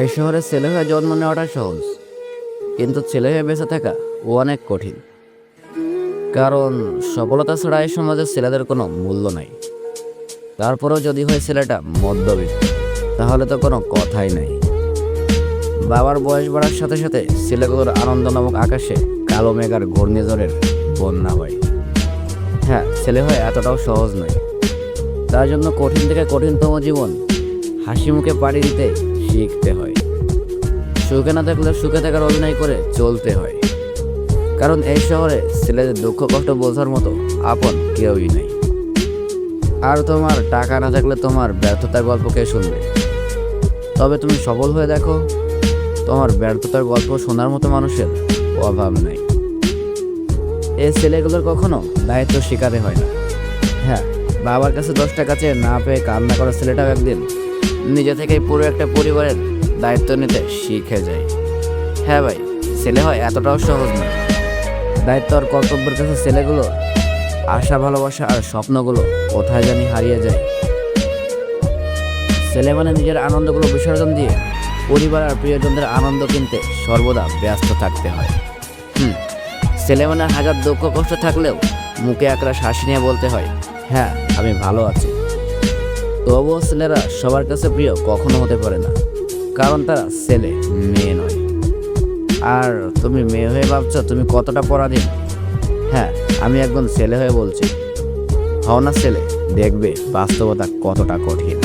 এই শহরে ছেলে হয়ে জন্ম নেওয়াটা সহজ। কিন্তু ছেলে হয়ে বেঁচে থাকা ও অনেক কঠিন। কারণ সফলতা ছাড়া এই সমাজে ছেলেদের কোনো মূল্য নাই। তারপরেও যদি হয় ছেলেটা মধ্যবিত্ত, তাহলে তো কোনো কথাই নাই। বাবার বয়স বাড়ার সাথে সাথে ছেলেগুলোর আনন্দ নামক আকাশে কালো মেঘার ঘূর্ণিঝড়ের বন্যা হয়। হ্যাঁ ছেলে হয় এতটাও সহজ নয়। তার জন্য কঠিন থেকে কঠিনতম জীবন হাসি মুখে পাড়ি দিতে শিখতে হয়। সুখে না থাকলে সুখে থাকার অভিনয় করে চলতে হয়। কারণ এই শহরে ছেলেদের দুঃখ কষ্ট বোঝার মতো আপন কেউই নেই। আর তোমার টাকা না থাকলে তোমার ব্যর্থতার গল্প কে শুনবে? তবে তুমি সফল হয়ে দেখো, তোমার ব্যর্থতার গল্প শোনার মতো মানুষের অভাব নেই। এই ছেলেগুলোর কখনো দায়িত্ব শেখাতে হয় না। হ্যাঁ বাবার কাছে দশ টাকা চেয়ে না পেয়ে কান্না করা ছেলেটাও একদিন নিজে থেকেই পুরো একটা পরিবারের দায়িত্ব নিতে শিখে যায়। হ্যাঁ ভাই, ছেলে হয় এতটাও সহজ না। দায়িত্ব আর কর্তব্যের কাছে ছেলেগুলো, আশা, ভালোবাসা আর স্বপ্নগুলো কোথায় জানি হারিয়ে যায়। ছেলে মানে নিজের আনন্দগুলো বিসর্জন দিয়ে পরিবার আর প্রিয়জনদের আনন্দ কিনতে সর্বদা ব্যস্ত থাকতে হয়। হুম, ছেলে মানে হাজার দুঃখ কষ্ট থাকলেও মুখে একরা শ্বাস নিয়ে বলতে হয় হ্যাঁ আমি ভালো আছি। তবুও ছেলেরা সবার কাছে প্রিয় কখনো হতে পারে না। কারণ তারা ছেলে, মেয়ে নয়। আর তুমি মেয়ে হয়ে ভাবছ, তুমি কতটা পরাধীন? হ্যাঁ আমি একজন ছেলে হয়ে বলছি। হও না ছেলে, দেখবে বাস্তবতা কতটা কঠিন।